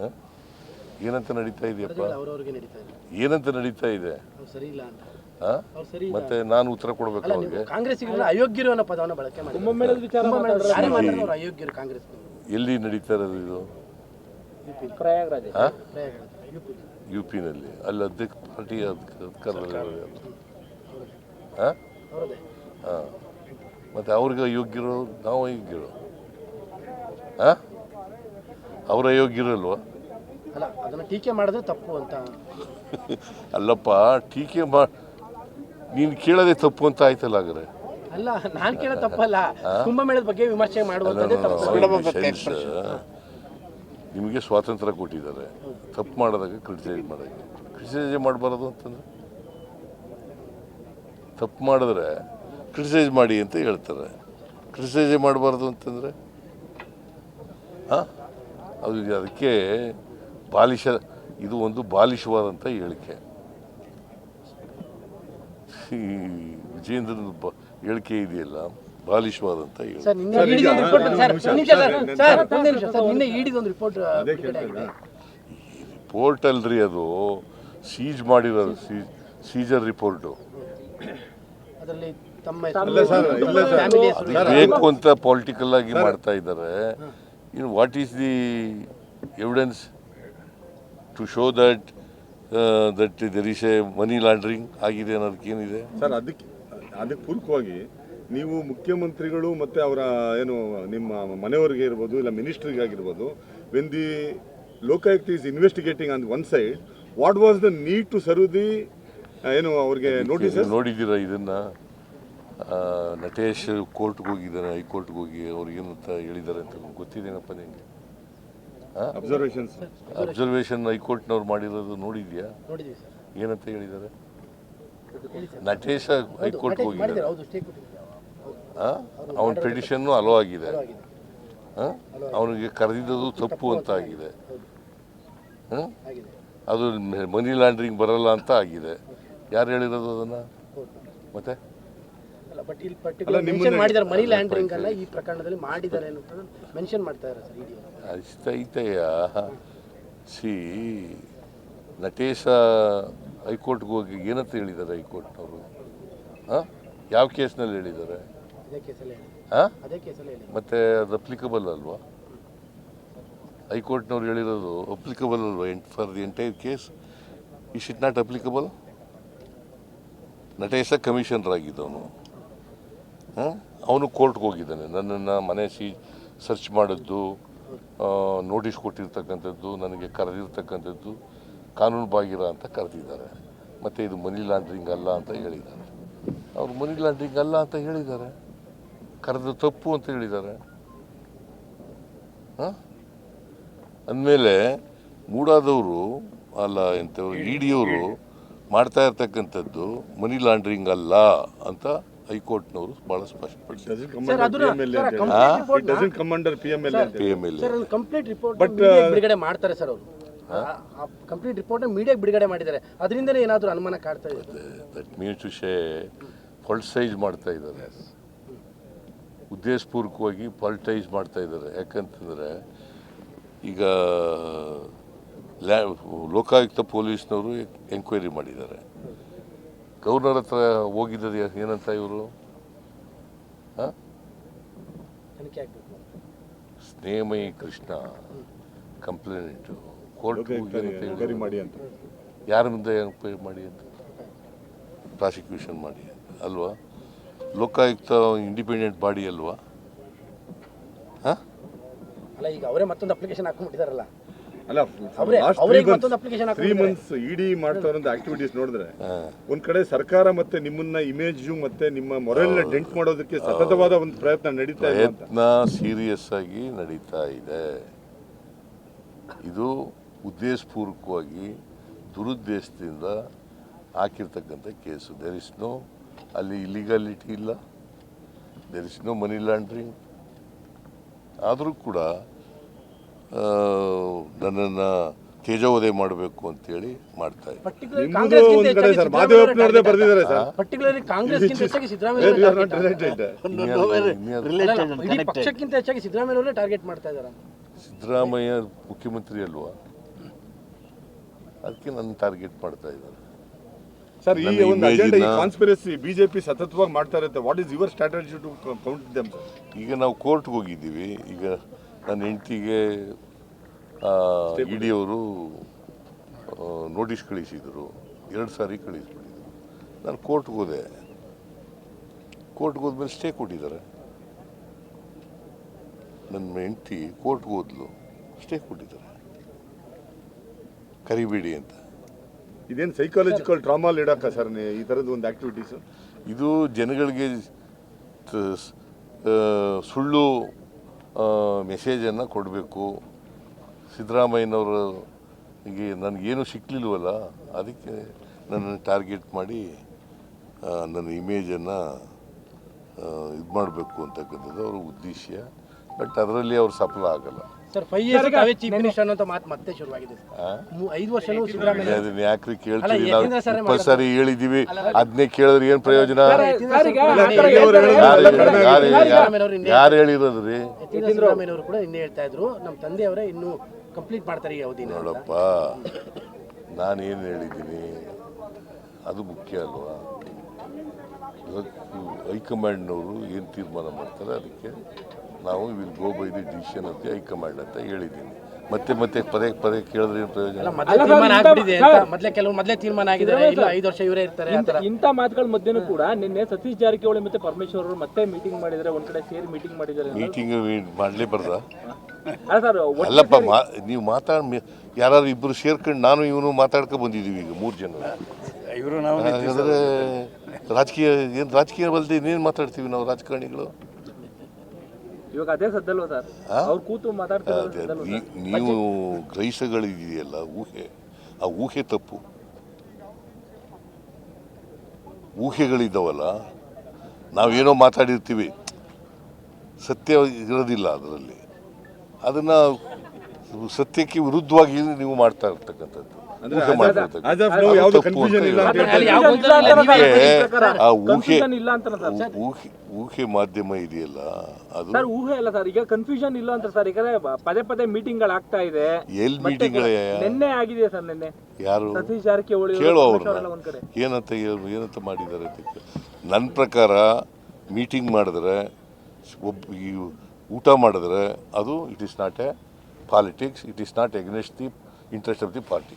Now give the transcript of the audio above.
ಹ? ಏನಂತ ನಡೀತಾ ಇದೆಯಪ್ಪ? ಏನಂತ ನಡೀತಾ ಇದೆ? ಮತ್ತೆ ನಾನು ಉತ್ತರ ಕೊಡ್ಬೇಕು ಅಲ್ಲ ಅವ್ರಿಗೆ. ಎಲ್ಲಿ ನಡೀತಾ ಇರೋದು ಇದು? ಯು ಪಿನಲ್ಲಿ ಅಲ್ಲಿ ಅಧ್ಯಕ್ಷ ಪಾರ್ಟಿ ಅಧಿಕಾರದಲ್ಲಿ ಹಾಂ? ಅವರದೇ. ಹಾಂ. ಮತ್ತು ಅವ್ರಿಗೆ ಅಯೋಗ್ಯರು ನಾವು ಅಯೋಗ್ಯರು? ಹಾಂ? ಅವ್ರ ಅಯೋಗ್ಯರಲ್ವ ಅಲ್ಲ ಅದನ್ನ ಟೀಕೆ ಮಾಡಿದ್ರೆ ತಪ್ಪು ಅಂತ ಅಲ್ಲಪ್ಪ ಟೀಕೆ ಮಾ ನೀನು ಕೇಳೋದೇ ತಪ್ಪು ಅಂತ ಆಯ್ತಲ್ಲ ಹಾಗಾದ್ರೆ ಅಲ್ಲ ನಾನು ಕೇಳೋ ತಪ್ಪಲ್ಲ ಕುಂಭಮೇಳದ ಬಗ್ಗೆ ವಿಮರ್ಶೆ ಮಾಡುವಂಥದ್ದೇ ತಪ್ಪು ನಿಮಗೆ ಸ್ವಾತಂತ್ರ್ಯ ಕೊಟ್ಟಿದ್ದಾರೆ ತಪ್ಪು ಮಾಡಿದಾಗ ಕ್ರಿಟಿಸೈಸ್ ಮಾಡೋಕ್ಕೆ ಕ್ರಿಟಿಸೈಸ್ ಮಾಡಬಾರದು ಅಂತಂದ್ರೆ ತಪ್ಪು ಮಾಡಿದ್ರೆ ಕ್ರಿಟಿಸೈಸ್ ಮಾಡಿ ಅಂತ ಹೇಳ್ತಾರೆ ಕ್ರಿಟಿಸೈಸ್ ಮಾಡಬಾರ್ದು ಅಂತಂದರೆ ಹಾಂ ಅದು ಅದಕ್ಕೆ ಬಾಲಿಶ ಇದು ಒಂದು ಬಾಲಿಶವಾದಂಥ ಹೇಳಿಕೆ. ಈ ವಿಜೇಂದ್ರನ ಬ ಹೇಳಿಕೆ ಇದೆಯಲ್ಲ ಬಾಲಿಶವಾದಂಥ ಹೇಳಿಕೆ. ರಿಪೋರ್ಟ್ ಅಲ್ರಿ ಅದು ಸೀಜ್ ಮಾಡಿರೋದು ಸೀಜರ್ ರಿಪೋರ್ಟು ಬೇಕು ಅಂತ ಪೊಲಿಟಿಕಲ್ ಆಗಿ ಮಾಡ್ತಾ ಇದ್ದಾರೆ. ಇನ್ನು what is the evidence to show that that there is a money laundering ಆಗಿದೆ ಅನ್ನೋದಕ್ಕೇನಿದೆ ಸರ್ ಅದಕ್ಕೆ ಅದಕ್ಕೆ ಪೂರಕವಾಗಿ ನೀವು ಮುಖ್ಯಮಂತ್ರಿಗಳು ಮತ್ತು ಅವರ ಏನು ನಿಮ್ಮ ಮನೆಯವರಿಗೆ ಇರ್ಬೋದು ಇಲ್ಲ ಮಿನಿಸ್ಟ್ರಿಗೆ ಆಗಿರ್ಬೋದು when the Lokayukta is investigating on one side what was the need to serve the ಏನು ಅವ್ರಿಗೆ ನೋಟಿಸ್ ನೋಡಿದ್ದೀರಾ ಇದನ್ನು? ನಟೇಶ್ ಕೋರ್ಟ್ಗೆ ಹೋಗಿದ್ದಾರೆ ಹೈಕೋರ್ಟ್ಗೆ ಹೋಗಿ ಅವ್ರಿಗೇನು ಅಂತ ಹೇಳಿದ್ದಾರೆ ಅಂತ ಗೊತ್ತಿದೇನಪ್ಪ ನಿಮಗೆ? ಅಬ್ಸರ್ವೇಷನ್ ಹೈಕೋರ್ಟ್ನವ್ರು ಮಾಡಿರೋದು ನೋಡಿದ್ಯಾ? ಏನಂತ ಹೇಳಿದ್ದಾರೆ? ನಟೇಶ ಹೈಕೋರ್ಟ್ಗೆ ಹೋಗಿ ಹೋಗಿದ್ದಾರೆ. ಅವನ ಪಿಟಿಷನ್ನು ಅಲೋ ಆಗಿದೆ. ಅವನಿಗೆ ಕರೆದಿದ್ದು ತಪ್ಪು ಅಂತ ಆಗಿದೆ. ಹ? ಆಗಿದೆ. ಅದು ಮನಿ ಲಾಂಡ್ರಿಂಗ್ ಬರಲ್ಲ ಅಂತ ಆಗಿದೆ. ಯಾರು ಹೇಳಿರೋದು ಅದನ್ನು? ಮತ್ತೆ? ಅಲ್ಲ ಬಟ್ ಇಲ್ಲಿ ಪರ್ಟಿಕ್ಯುಲರ್ ಮೆನ್ಷನ್ ಮಾಡಿದ್ದಾರೆ ಮನಿ ಲ್ಯಾಂಡ್ರಿಂಗ್ ಅಲ್ಲ ಈ ಪ್ರಕರಣದಲ್ಲಿ ಮಾಡಿದ್ದಾರೆ ಅನ್ನೋದನ್ನ ಮೆನ್ಷನ್ ಮಾಡ್ತಾ ಇದ್ದಾರೆ ಸರ್ ಇಡಿ ಅಷ್ಟೈತೆಯ ಸಿ ನಟೇಶ ಹೈಕೋರ್ಟ್ಗೆ ಹೋಗಿ ಏನಂತ ಹೇಳಿದ್ದಾರೆ ಹೈಕೋರ್ಟ್ನವರು ಹಾಂ? ಯಾವ ಕೇಸ್ನಲ್ಲಿ ಹೇಳಿದ್ದಾರೆ? ಹಾಂ? ಮತ್ತು ಅದು ಅಪ್ಲಿಕಬಲ್ ಅಲ್ವಾ? ಹೈಕೋರ್ಟ್ನವ್ರು ಹೇಳಿರೋದು ಅಪ್ಲಿಕಬಲ್ ಅಲ್ವಾ? And for the entire case is it not applicable Natesha commissioner ಆಗಿದ್ದವನು. ಅವನು ಕೋರ್ಟ್ಗೆ ಹೋಗಿದ್ದಾನೆ. ನನ್ನನ್ನು ಮನೆ ಸಿ, ಸರ್ಚ್ ಮಾಡಿದ್ದು ನೋಟಿಸ್ ಕೊಟ್ಟಿರ್ತಕ್ಕಂಥದ್ದು, ನನಗೆ ಕರೆದಿರ್ತಕ್ಕಂಥದ್ದು, ಕಾನೂನು ಬಾಗಿರ ಅಂತ ಕರೆದಿದ್ದಾರೆ. ಮತ್ತು ಇದು ಮನಿ ಲಾಂಡ್ರಿಂಗ್ ಅಲ್ಲ ಅಂತ ಹೇಳಿದ್ದಾರೆ. ಅವ್ರು ಮನಿ ಲಾಂಡ್ರಿಂಗ್ ಅಲ್ಲ ಅಂತ ಹೇಳಿದ್ದಾರೆ. ಕರೆದು ತಪ್ಪು ಅಂತ ಹೇಳಿದ್ದಾರೆ. ಹಾಂ? ಅಂದಮೇಲೆ ಮೂಡಾದವರು, ಅಲ್ಲ ಎಂಥವ್ರು ಇ ಡಿಯವರು ಮಾಡ್ತಾ ಇರ್ತಕ್ಕಂಥದ್ದು ಮನಿ ಲಾಂಡ್ರಿಂಗ್ ಅಲ್ಲ ಅಂತ ಹೈಕೋರ್ಟ್ನವರು ಬಹಳ ಸ್ಪಷ್ಟಪಡಿಸಿದ್ದಾರೆ. ಸರ್ ಪಿ ಎಂ ಎಲ್ ಅಂತ P M L sir complete report ಬಿಡುಗಡೆ ಮಾಡ್ತಾರೆ ಸರ್ ಅವರು. ಕಂಪ್ಲೀಟ್ ರಿಪೋರ್ಟ್ ಮೀಡಿಯಾಗೆ ಬಿಡುಗಡೆ ಮಾಡಿದ್ದಾರೆ. ಅದರಿಂದಲೇ ಏನಾದರೂ ಅನುಮಾನ ಕಾಡ್ತಾ ಇದೆ? ದಟ್ ಮೀನ್ಸ್ ಟು ಶೇ ಪೊಲಿಟೈಸ್ ಮಾಡ್ತಾ ಇದ್ದಾರೆ. ಉದ್ದೇಶಪೂರ್ವಕವಾಗಿ ಪಾಲಿಟೈಸ್ ಮಾಡ್ತಾ ಇದ್ದಾರೆ. ಯಾಕಂತಂದರೆ ಈಗ ಲ್ಯಾ ಲೋಕಾಯುಕ್ತ ಪೊಲೀಸ್ನವರು ಎಂಕ್ವೈರಿ ಮಾಡಿದ್ದಾರೆ. ಗವರ್ನರ್ ಹತ್ರ ಹೋಗಿದ್ದದು ಏನಂತ ಇವರು? Snehamayi Krishna complaint court enquiry ಮಾಡಿ ಅಂತ. ಯಾರ ಮುಂದೆ ಎಂಕ್ವೈರಿ ಮಾಡಿ ಅಂತ? ಪ್ರಾಸಿಕ್ಯೂಷನ್ ಮಾಡಿ ಅಂತ ಅಲ್ವಾ? ಲೋಕಾಯುಕ್ತ ಇಂಡಿಪೆಂಡೆಂಟ್ ಬಾಡಿ ಅಲ್ವಾ? ಹಾಂ? ಅಲ್ಲ ಈಗ ಅವರೇ ಮತ್ತೊಂದು ಅಪ್ಲಿಕೇಶನ್ ಹಾಕೊಂಡ್ಬಿಟ್ಟಿದಾರಲ್ಲ. ಅಲ್ಲ ತ್ರೀ ಮಂತ್ಸ್ ಇಡಿ ಮಾಡ್ತಾ ಇರೋ ಆಕ್ಟಿವಿಟೀಸ್ ನೋಡಿದ್ರೆ ಒಂದ್ ಕಡೆ ಸರ್ಕಾರ ಮತ್ತೆ ನಿಮ್ಮನ್ನ ಇಮೇಜ್ ಮತ್ತೆ ನಿಮ್ಮ ಮೊರಲ್ ಡೆಂಟ್ ಮಾಡೋದಕ್ಕೆ ಸತತವಾದ ಒಂದು ಪ್ರಯತ್ನ ನಡೀತಾ ಇದೆ ಅಂತ. ಪ್ರಯತ್ನ ಸೀರಿಯಸ್ ಆಗಿ ನಡೀತಾ ಇದೆ. ಇದು ಉದ್ದೇಶಪೂರ್ವಕವಾಗಿ ದುರುದ್ದೇಶದಿಂದ ಹಾಕಿರ್ತಕ್ಕಂಥ ಕೇಸು. ದೇರ್ ಇಸ್ ನೋ ಅಲ್ಲಿ ಇಲ್ಲಿಗಾಲಿಟಿ ಇಲ್ಲ. There is no money laundering ಆದರೂ ಕೂಡ ನನ್ನನ್ನು ತೇಜೋದಯ ಮಾಡಬೇಕು ಅಂತೇಳಿ ಮಾಡ್ತಾ ಸಿದ್ದರಾಮಯ್ಯ ಮುಖ್ಯಮಂತ್ರಿ ಅಲ್ವಾ? ಅದಕ್ಕೆ ನನ್ನ ಟಾರ್ಗೆಟ್ ಮಾಡ್ತಾ ಇದ್ದಾರೆ. ಸರ್ ಈ ನನ್ನ ಒಂದು ಅಜೆಂಡಾ ಈ ಕಾನ್ಸ್ಪಿರಸಿ ಬಿಜೆಪಿ ಸತತವಾಗಿ ಮಾಡ್ತಾ ಇರುತ್ತೆ. What is your strategy to count them ಈಗ ನಾವು ಕೋರ್ಟ್ಗೆ ಹೋಗಿದ್ದೀವಿ. ಈಗ ನನ್ನ ಹೆಂಡತಿಗೆ ಇ ಡಿಯವರು ನೋಟಿಸ್ ಕಳಿಸಿದರು. ಎರಡು ಸಾರಿ ಕಳಿಸ್ಬಿಟ್ಟಿದ್ರು. ನಾನು ಕೋರ್ಟ್ಗೆ ಹೋದೆ. ಕೋರ್ಟ್ಗೆ ಹೋದ್ಮೇಲೆ ಸ್ಟೇ ಕೊಟ್ಟಿದ್ದಾರೆ. ನನ್ನ ಹೆಂಡತಿ ಕೋರ್ಟ್ಗೆ ಹೋದ್ಲು. ಸ್ಟೇ ಕೊಟ್ಟಿದ್ದಾರೆ. ಕರಿಬೇಡಿ ಅಂತ. ಇದೇನು ಸೈಕಾಲಜಿಕಲ್ ಡ್ರಾಮಾ ಇಡಕ್ಕ ಸರ್ ಈ ಥರದ್ದು ಒಂದು ಆ್ಯಕ್ಟಿವಿಟೀಸು ಇದು ಜನಗಳಿಗೆ ಸುಳ್ಳು ಮೆಸೇಜನ್ನು ಕೊಡಬೇಕು. ಸಿದ್ದರಾಮಯ್ಯನವರು ಹೀಗೆ ನನಗೇನು ಸಿಕ್ಕಲಿಲ್ವಲ್ಲ ಅದಕ್ಕೆ ನನ್ನನ್ನು ಟಾರ್ಗೆಟ್ ಮಾಡಿ ನನ್ನ ಇಮೇಜನ್ನು ಇದು ಮಾಡಬೇಕು ಅಂತಕ್ಕಂಥದ್ದು ಅವ್ರ ಉದ್ದೇಶ. ಬಟ್ ಅದರಲ್ಲಿ ಅವ್ರು ಸಫಲ ಆಗಲ್ಲ. ಸರ್ ಫೈವ್ ಇಯರ್ಸ್ ಅವೇ ಚೀಫ್ ಮಿನಿಸ್ಟರ್ ಅನ್ನೋ ಮಾತು ಮತ್ತೆ ಶುರುವಾಗಿದೆ ಐದು ವರ್ಷನೂ ಸಿದ್ದರಾಮಯ್ಯ ಅದನ್ನ ಯಾಕ್ರಿ ಕೇಳ್ತೀವಿ ನಾವು ಸರ್ ಇಪ್ಪತ್ತು ಸಾರಿ ಹೇಳಿದೀವಿ ಅದನ್ನೇ ಕೇಳಿದ್ರೆ ಏನು ಪ್ರಯೋಜನ? ಯಾರು ಹೇಳಿರೋದು ಹೇಳಿರೋದ್ರಿ? ಸಿದ್ದರಾಮಯ್ಯನವರು ಕೂಡ ನಿನ್ನೆ ಹೇಳ್ತಾ ಇದ್ರು. ನಮ್ಮ ತಂದೆಯವರೇ ಇನ್ನೂ ಕಂಪ್ಲೀಟ್ ಮಾಡ್ತಾರೆ ಈ ಅವಧಿ ಅಂತ. ನೋಡಪ್ಪ ನಾನೇನು ಹೇಳಿದ್ದೀನಿ? ಅದು ಮುಖ್ಯ ಅಲ್ವಾ? ಹೈಕಮಾಂಡ್ನವರು ಏನು ತೀರ್ಮಾನ ಮಾಡ್ತಾರೆ ಅದಕ್ಕೆ ನಾವು will go by the decision ಅಂತ ಹೈಕಮಾಂಡ್ ಅಂತ ಹೇಳಿದ್ದೀನಿ. ಮತ್ತೆ ಮತ್ತೆ ಪದೇ ಪದೇ ಕೇಳಿದ್ರೆ ಏನು ಪ್ರಯೋಜನ? ಮೊದಲೇ ಅಂತ. ಮೊದಲೇ ಕೆಲವು ಮೊದಲೇ ತೀರ್ಮಾನ ಆಗಿದೆ ಇಲ್ಲ ಐದು ವರ್ಷ ಇವರೇ ಇರ್ತಾರೆ ಇಂಥ ಮಾತುಗಳ ಮಧ್ಯನೂ ಕೂಡ ನಿನ್ನೆ ಸತೀಶ್ ಜಾರಕಿಹೊಳಿ ಮತ್ತೆ ಪರಮೇಶ್ವರ್ ಅವರು ಮತ್ತೆ ಮೀಟಿಂಗ್ ಮಾಡಿದ್ರೆ ಒಂದ್ ಕಡೆ ಸೇರಿ ಮೀಟಿಂಗ್ ಮಾಡಿದ್ದಾರೆ ಮೀಟಿಂಗ್ ಮಾಡ್ಲಿ ಬರ್ದ ಸರ್ ಅಲ್ಲಪ್ಪ ಮಾ ನೀವು ಮಾತಾಡ್ ಯಾರು ಇಬ್ಬರು ಸೇರ್ಕೊಂಡು ನಾನು ಇವನು ಮಾತಾಡ್ಕೊ ಬಂದಿದ್ದೀವಿ ಈಗ ಮೂರು ಜನ. ಇವರು ಹಾಗಾದ್ರೆ ರಾಜಕೀಯ ಏನು ರಾಜಕೀಯ ಬಲ್ದಿ ಇನ್ನೇನು ಮಾತಾಡ್ತೀವಿ ನಾವು ರಾಜಕಾರಣಿಗಳು? ಇವಾಗ ಅದೇ ಸದ್ದಲ್ವ ಸರ್? ಅವ್ರು ಕೂತು ಮಾತಾಡ್ತಾರೆ ನೀವು ಗ್ರಹಿಸಗಳಿದೆಯಲ್ಲ ಊಹೆ. ಆ ಊಹೆ ತಪ್ಪು. ಊಹೆಗಳಿದ್ದಾವಲ್ಲ ನಾವೇನೋ ಮಾತಾಡಿರ್ತೀವಿ. ಸತ್ಯ ಇರೋದಿಲ್ಲ ಅದರಲ್ಲಿ. ಅದನ್ನ ಸತ್ಯಕ್ಕೆ ವಿರುದ್ಧವಾಗಿ ನೀವು ಮಾಡ್ತಾ ಇರ್ತಕ್ಕಂಥದ್ದು. ಊಹೆ ಅದು ಯಾವ್ದು ತಪ್ಪು ಅಂತ ಇಲ್ಲ ಅಂತ. ಆ ಊಹೆ ಇಲ್ಲ ಅಂತಾನೆ ಊಹೆ ಊಹೆ ಮಾಧ್ಯಮ ಇದೆಯಲ್ಲ ಅದು ಸರ್ ಊಹೆ ಅಲ್ಲ ಸರ್. ಈಗ ಕನ್ಫ್ಯೂಷನ್ ಇಲ್ಲ ಅಂತ ಸರ್. ಈಗ ಪದೇ ಪದೇ ಮೀಟಿಂಗ್ಗಳು ಆಗ್ತಾ ಇದೆ. ಎಲ್ ಮೀಟಿಂಗ್ ಮೀಟಿಂಗ್ಗಳೇ ನಿನ್ನೆ ಆಗಿದೆ ಸರ್ ನಿನ್ನೆ. ಯಾರು? ಸತೀಶ್ ಜಾರಕಿಹೊಳಿ ಅವರು, ಕೇಳು ಅವ್ರನ್ನ. ಏನಂತ ಹೇಳ್- ಏನಂತ ಮಾಡಿದ್ದಾರೆ. ನನ್ನ ಪ್ರಕಾರ ಮೀಟಿಂಗ್ ಮಾಡಿದ್ರೆ ಒಬ್ಬ ಈ ಊಟ ಮಾಡಿದ್ರೆ ಅದು it is not a politics it is not against the interest of the party